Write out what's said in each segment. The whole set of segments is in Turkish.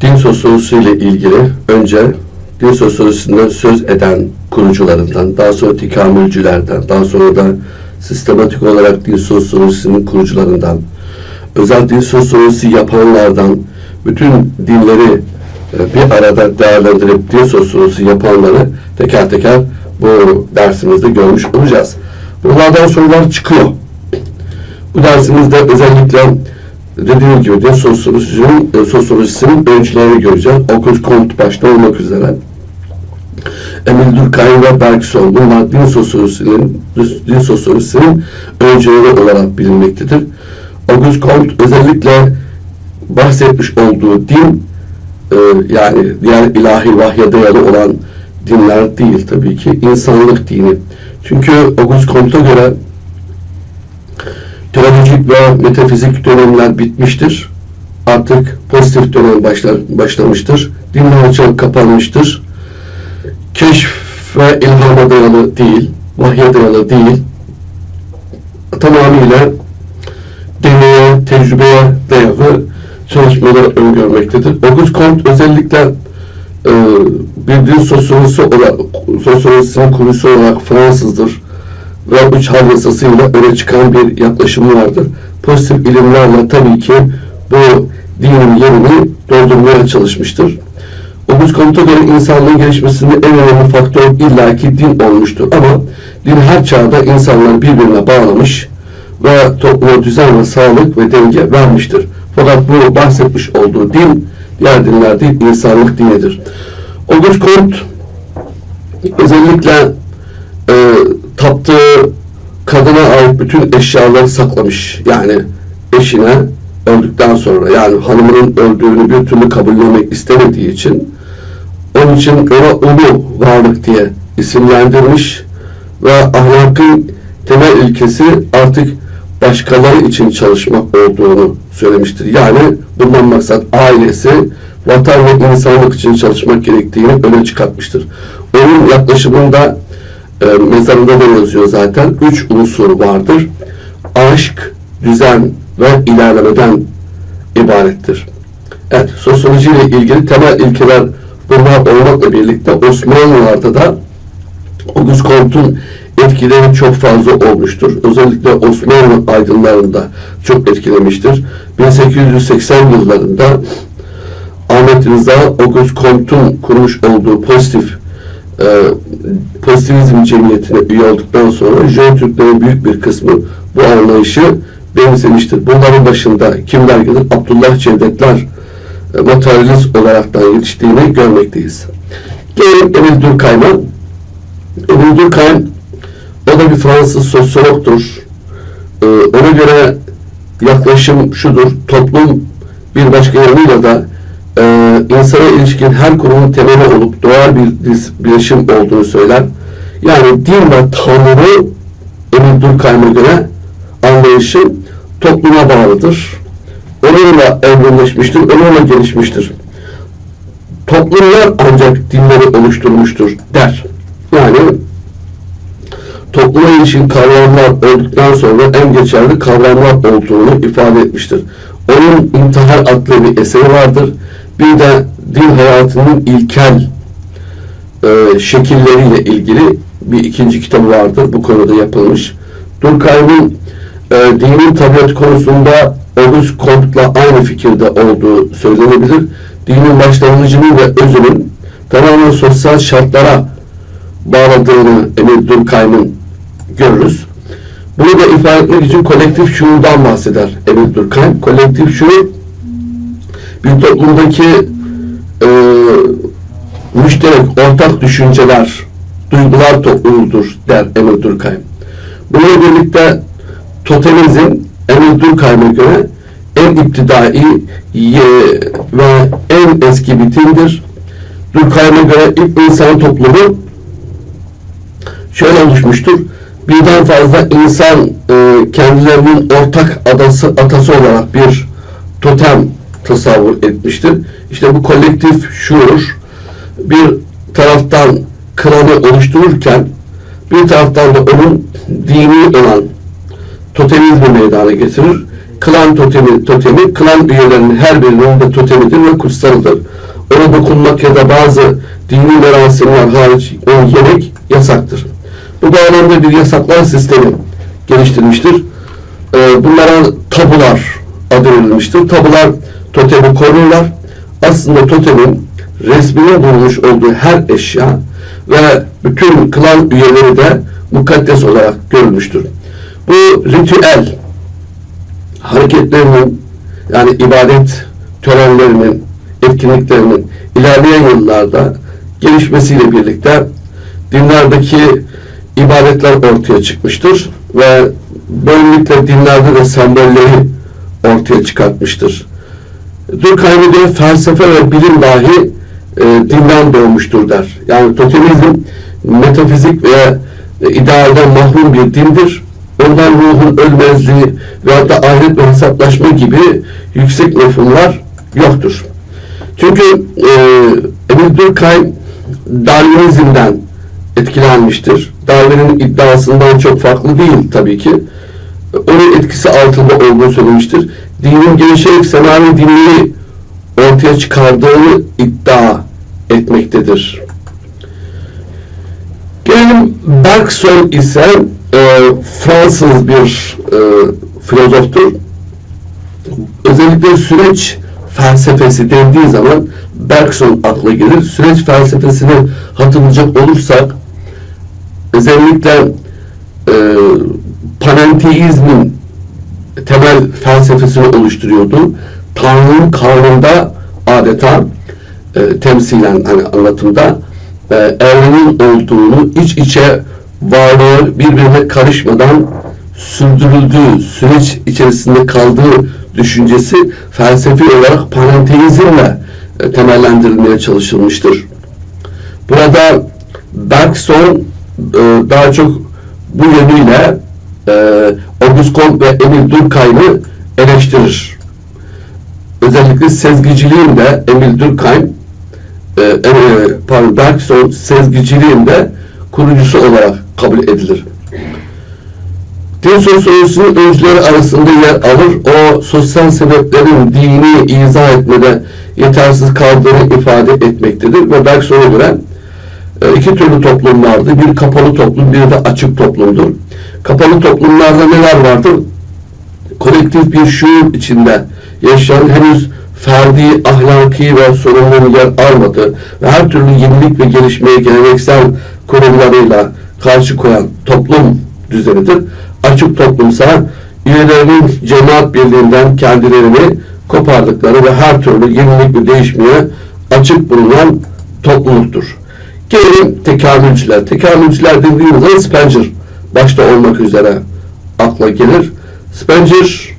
Din sosyolojisi ile ilgili önce din sosyolojisinden söz eden kurucularından, daha sonra tekamülcülerden, daha sonra da sistematik olarak din sosyolojisinin kurucularından, özel din sosyolojisi yapanlardan, bütün dinleri e, bir arada değerlendirip din sosyolojisi yapanları teker teker bu dersimizde görmüş olacağız. Bunlardan sorular çıkıyor. Bu dersimizde özellikle gibi din sosyolojisinin, öncülerini göreceğiz. Auguste Comte başta olmak üzere. Emil Durkheim ve Bergson bunlar din sosyolojisinin, din sosyolojisinin öncüleri olarak bilinmektedir. Auguste Comte özellikle bahsetmiş olduğu din e, yani diğer ilahi vahye dayalı olan dinler değil tabii ki insanlık dini. Çünkü Auguste Comte'a göre teolojik ve metafizik dönemler bitmiştir. Artık pozitif dönem başlar, başlamıştır. Dinler çağı kapanmıştır. Keşf ve ilhama dayalı değil, vahye dayalı değil, tamamıyla deneye, tecrübeye dayalı çalışmaları öngörmektedir. Auguste Comte özellikle e, bir din sosyolojisi olarak, sosyolojisinin kurucusu olarak Fransızdır ve üç hal yasasıyla öne çıkan bir yaklaşımı vardır. Pozitif ilimlerle tabii ki bu dinin yerini doldurmaya çalışmıştır. Auguste Comte'a göre insanlığın gelişmesinde en önemli faktör illaki din olmuştur. Ama din her çağda insanları birbirine bağlamış ve topluma düzen ve sağlık ve denge vermiştir. Fakat bu bahsetmiş olduğu din diğer dinler değil, insanlık dinidir. Auguste Comte özellikle taptığı kadına ait bütün eşyaları saklamış. Yani eşine öldükten sonra yani hanımının öldüğünü bir türlü kabullemek istemediği için onun için ona ulu varlık diye isimlendirmiş ve ahlakın temel ilkesi artık başkaları için çalışmak olduğunu söylemiştir. Yani bundan maksat ailesi, vatan ve insanlık için çalışmak gerektiğini öne çıkartmıştır. Onun yaklaşımında e, mezarında da yazıyor zaten. Üç unsur vardır. Aşk, düzen ve ilerlemeden ibarettir. Evet, sosyoloji ilgili temel ilkeler bunlar olmakla birlikte Osmanlılar'da da Auguste Comte'un etkileri çok fazla olmuştur. Özellikle Osmanlı aydınlarında çok etkilemiştir. 1880 yıllarında Ahmet Rıza Auguste Comte'un kurmuş olduğu pozitif e, pozitivizm cemiyetine üye olduktan sonra Jön Türklerin büyük bir kısmı bu anlayışı benimsemiştir. Bunların başında kimler gelir? Abdullah Cevdetler e, materyalist olaraktan yetiştiğini görmekteyiz. Gelelim Emil Durkheim'a. Emil Durkheim o da bir Fransız sosyologtur. Ee, ona göre yaklaşım şudur. Toplum bir başka yanıyla da e, insana ilişkin her kurumun temeli olup doğal bir birleşim olduğunu söyler. Yani din ve Tanrı Emil Durkheim'e göre anlayışı topluma bağlıdır. Onunla evrimleşmiştir, onunla gelişmiştir. Toplumlar ancak dinleri oluşturmuştur der. Yani topluma ilişkin kavramlar olduktan sonra en geçerli kavramlar olduğunu ifade etmiştir. Onun İntihar adlı bir eseri vardır. Bir de din hayatının ilkel e, şekilleriyle ilgili bir ikinci kitabı vardır. Bu konuda yapılmış. Durkheim'in e, dinin tabiat konusunda Auguste Comte'la aynı fikirde olduğu söylenebilir. Dinin başlangıcının ve özünün tamamen sosyal şartlara bağladığını Emil Durkheim'in görürüz. Bunu da ifade etmek için kolektif şuurdan bahseder Emil Durkheim. Kolektif şuur bir toplumdaki e, müşterek, ortak düşünceler, duygular topluluğudur der Emil Durkheim. Bununla birlikte totemizm Emil Durkheim'e göre en iptidai ve en eski bir dindir. Durkheim'e göre ilk insan toplumu şöyle oluşmuştur. Birden fazla insan e, kendilerinin ortak adası, atası olarak bir totem tasavvur etmiştir. İşte bu kolektif şuur bir taraftan klanı oluştururken bir taraftan da onun dini olan totemizmi meydana getirir. klan totemi, totemi klan üyelerinin her birinin de totemidir ve kutsalıdır. Ona dokunmak ya da bazı dini merasimler hariç onu yemek yasaktır. Bu bağlamda bir yasaklar sistemi geliştirmiştir. Ee, bunlara tabular adı verilmiştir. Tabular totemi korurlar. Aslında totemin resmine vurmuş olduğu her eşya ve bütün klan üyeleri de mukaddes olarak görülmüştür. Bu ritüel hareketlerinin yani ibadet törenlerinin, etkinliklerinin ilerleyen yıllarda gelişmesiyle birlikte dinlerdeki ibadetler ortaya çıkmıştır ve böylelikle dinlerde de sembolleri ortaya çıkartmıştır. Durkheim diyor felsefe ve bilim dahi e, dinden doğmuştur der. Yani totemizm metafizik ve e, idealden mahrum bir dindir. Ondan ruhun ölmezliği ve hatta ahiret ve hesaplaşma gibi yüksek mefhumlar yoktur. Çünkü e, Emil Durkheim Darwinizmden etkilenmiştir. Darwin'in iddiasından çok farklı değil tabii ki. Onun etkisi altında olduğunu söylemiştir. Dinin gelişerek semavi dinliği ortaya çıkardığını iddia etmektedir. Gelelim Bergson ise e, Fransız bir e, filozoftur. Özellikle süreç felsefesi dendiği zaman Bergson akla gelir. Süreç felsefesini hatırlayacak olursak özellikle e, panenteizmin temel felsefesini oluşturuyordu. Tanrı'nın karnında adeta e, temsilen hani anlatımda e, evrenin olduğunu iç içe varlığı birbirine karışmadan sürdürüldüğü süreç içerisinde kaldığı düşüncesi felsefi olarak panenteizmle e, temellendirilmeye çalışılmıştır. Burada Bergson e, daha çok bu yönüyle e, Auguste Comte ve Emil Durkheim'i eleştirir. Özellikle sezgiciliğin de Emil Durkheim e, e, pardon Bergson sezgiciliğin de kurucusu olarak kabul edilir. Din sosyolojisinin öncüleri arasında yer alır. O sosyal sebeplerin dini izah etmede yetersiz kaldığını ifade etmektedir ve Bergson'a göre e, iki türlü toplum vardı. Bir kapalı toplum, bir de açık toplumdur. Kapalı toplumlarda neler vardır? Kolektif bir şuur içinde yaşayan henüz ferdi, ahlaki ve sorumluluğun yer almadığı ve her türlü yenilik ve gelişmeye geleneksel kurumlarıyla karşı koyan toplum düzenidir. Açık toplumsa üyelerinin cemaat birliğinden kendilerini kopardıkları ve her türlü yenilik ve değişmeye açık bulunan topluluktur. Gelelim tekamülcüler. Tekamülcüler dediğimiz zaman Spencer başta olmak üzere akla gelir. Spencer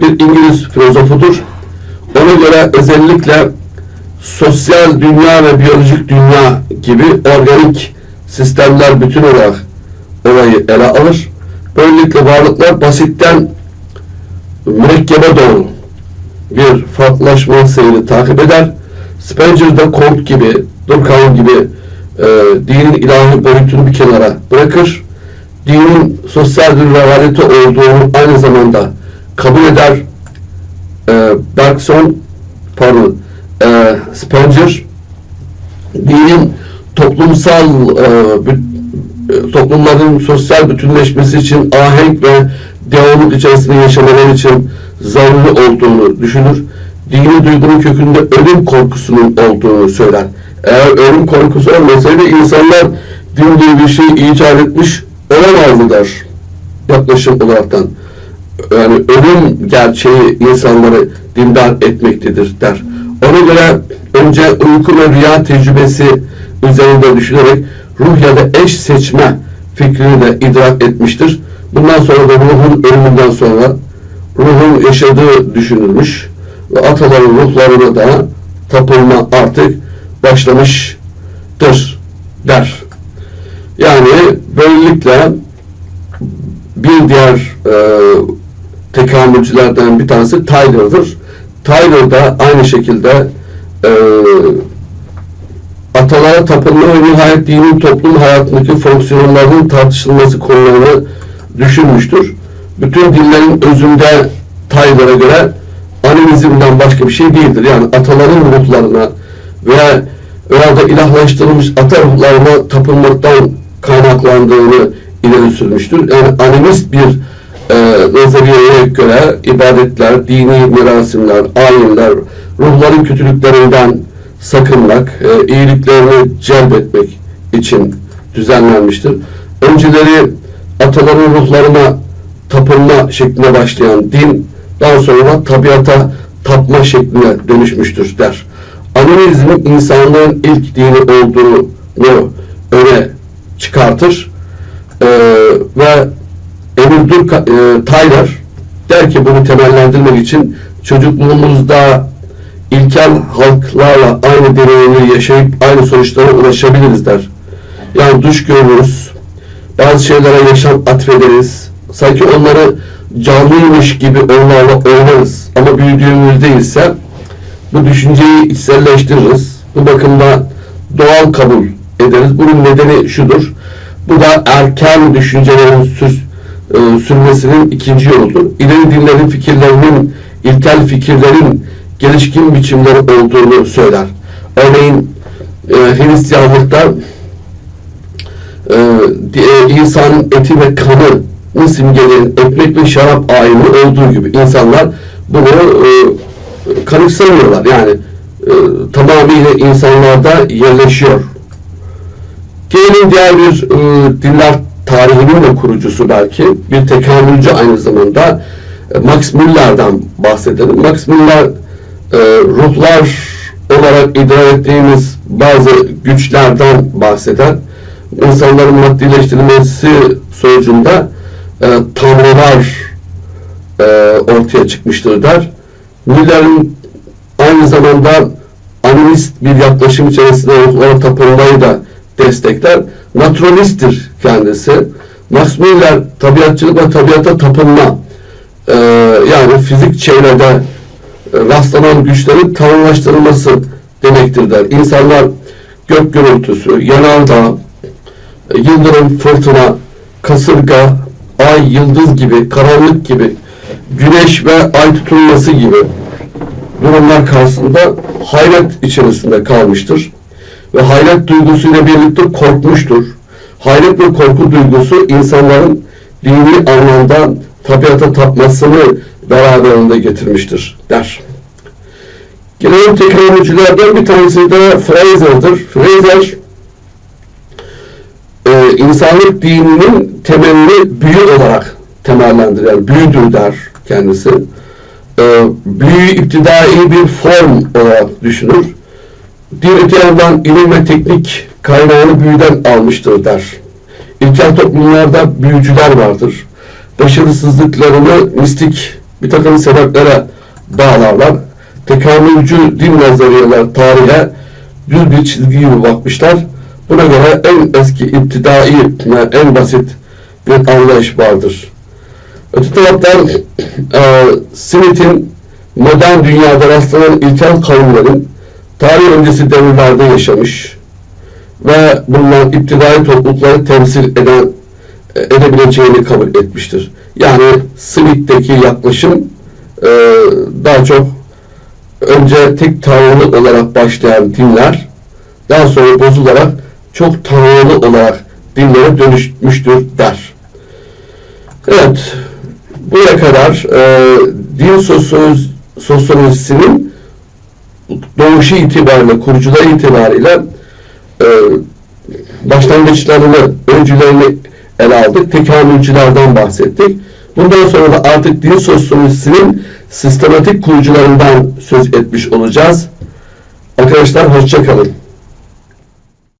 bir İngiliz filozofudur. Ona göre özellikle sosyal dünya ve biyolojik dünya gibi organik sistemler bütün olarak olayı ele alır. Böylelikle varlıklar basitten mürekkebe doğru bir farklılaşma seyri takip eder. Spencer'da Comte gibi, Durkheim gibi e, dinin ilahi boyutunu bir kenara bırakır. Dinin sosyal bir realite olduğunu aynı zamanda kabul eder. E, Bergson, pardon, e, Spencer dinin toplumsal e, e, toplumların sosyal bütünleşmesi için ahenk ve devamlık içerisinde yaşamaları için zaruri olduğunu düşünür. Dini duygunun kökünde ölüm korkusunun olduğunu söyler. Eğer ölüm korkusu olmasaydı insanlar din diye bir şey icat etmiş olamazdı der. Yaklaşım olaraktan. Yani ölüm gerçeği insanları dindar etmektedir der. Ona göre önce uyku ve rüya tecrübesi üzerinde düşünerek ruh ya da eş seçme fikrini de idrak etmiştir. Bundan sonra da ruhun ölümünden sonra ruhun yaşadığı düşünülmüş ve ataların ruhlarına da tapılma artık başlamıştır der. Yani böylelikle bir diğer e, tekamülcülerden bir tanesi Tyler'dır. Tyler da aynı şekilde e, atalara tapınma ve nihayet dinin toplum hayatındaki fonksiyonlarının tartışılması konularını düşünmüştür. Bütün dinlerin özünde Taylara göre animizmden başka bir şey değildir. Yani ataların ruhlarına veya veya da ilahlaştırılmış ata ruhlarına tapınmaktan kaynaklandığını ileri sürmüştür. Yani animist bir e, nazariyeye göre ibadetler, dini merasimler, ayinler, ruhların kötülüklerinden sakınmak, e, iyiliklerini celbetmek için düzenlenmiştir. Önceleri ataların ruhlarına tapınma şekline başlayan din, daha sonra tabiata tapma şekline dönüşmüştür der. Animizmin insanlığın ilk dini olduğunu öne çıkartır Ee, ve Emil Durka, e, Tyler der ki bunu temellendirmek için çocukluğumuzda ilkel halklarla aynı deneyimleri yaşayıp aynı sonuçlara ulaşabiliriz der. Yani duş görürüz, bazı şeylere yaşam atfederiz, sanki onları canlıymış gibi onlarla oynarız. Ama büyüdüğümüzde ise bu düşünceyi içselleştiririz. Bu bakımda doğal kabul ederiz. Bunun nedeni şudur. Bu da erken düşüncelerin sür, e, sürmesinin ikinci yoludur. İleri dinlerin fikirlerinin, ilkel fikirlerin gelişkin biçimleri olduğunu söyler. Örneğin e, Hristiyanlıkta e, di- insanın eti ve kanı simgeleyen ekmek ve şarap ayini olduğu gibi insanlar bunu e, kanıksamıyorlar. Yani e, tamamıyla insanlarda yerleşiyor. Gelelim diğer bir e, dinler tarihinin de kurucusu belki. Bir tekamülcü aynı zamanda e, Max Müller'den bahsedelim. Max Müller e, ruhlar olarak idrak ettiğimiz bazı güçlerden bahseder. İnsanların maddileştirilmesi sonucunda e, tanrılar e, ortaya çıkmıştır der. Müller'in aynı zamanda animist bir yaklaşım içerisinde ruhlara tapınmayı da destekler. Naturalisttir kendisi. Max Müller tabiatçılık ve tabiata tapınma e, yani fizik çevrede rastlanan güçlerin tanrılaştırılması demektir der. İnsanlar gök gürültüsü, yanardağ, yıldırım, fırtına, kasırga, ay, yıldız gibi, karanlık gibi, güneş ve ay tutulması gibi durumlar karşısında hayret içerisinde kalmıştır. Ve hayret duygusuyla birlikte korkmuştur. Hayret ve korku duygusu insanların dini anlamda tabiata tapmasını beraberinde getirmiştir der. Gelelim tekrarcılardan bir tanesi de Fraser'dır. Fraser e, insanlık dininin temelini büyü olarak temellendirir. Yani büyüdür der kendisi. E, büyüyü iptidai bir form olarak düşünür. Diğer öte yandan ilim ve teknik kaynağını büyüden almıştır der. İlkel toplumlarda büyücüler vardır. Başarısızlıklarını mistik bir takım sebeplere bağlarlar. Tekamülcü din nazariyeler tarihe düz bir çizgi gibi bakmışlar. Buna göre en eski iptidai ve en basit bir anlayış vardır. Öte taraftan e, Smith'in modern dünyada rastlanan ilkel kavimlerin tarih öncesi devirlerde yaşamış ve bunlar iptidai toplulukları temsil eden e, edebileceğini kabul etmiştir. Yani Smith'teki yaklaşım e, daha çok önce tek tanrılı olarak başlayan dinler daha sonra bozularak çok tanrılı olarak dinlere dönüşmüştür der. Evet, buraya kadar e, din sosyolojisinin doğuşu itibariyle, kurucuları itibariyle e, başlangıçlarını, öncülerini ele aldık. Tekamülcülerden bahsettik. Bundan sonra da artık din sosyolojisinin sistematik kurucularından söz etmiş olacağız. Arkadaşlar hoşçakalın.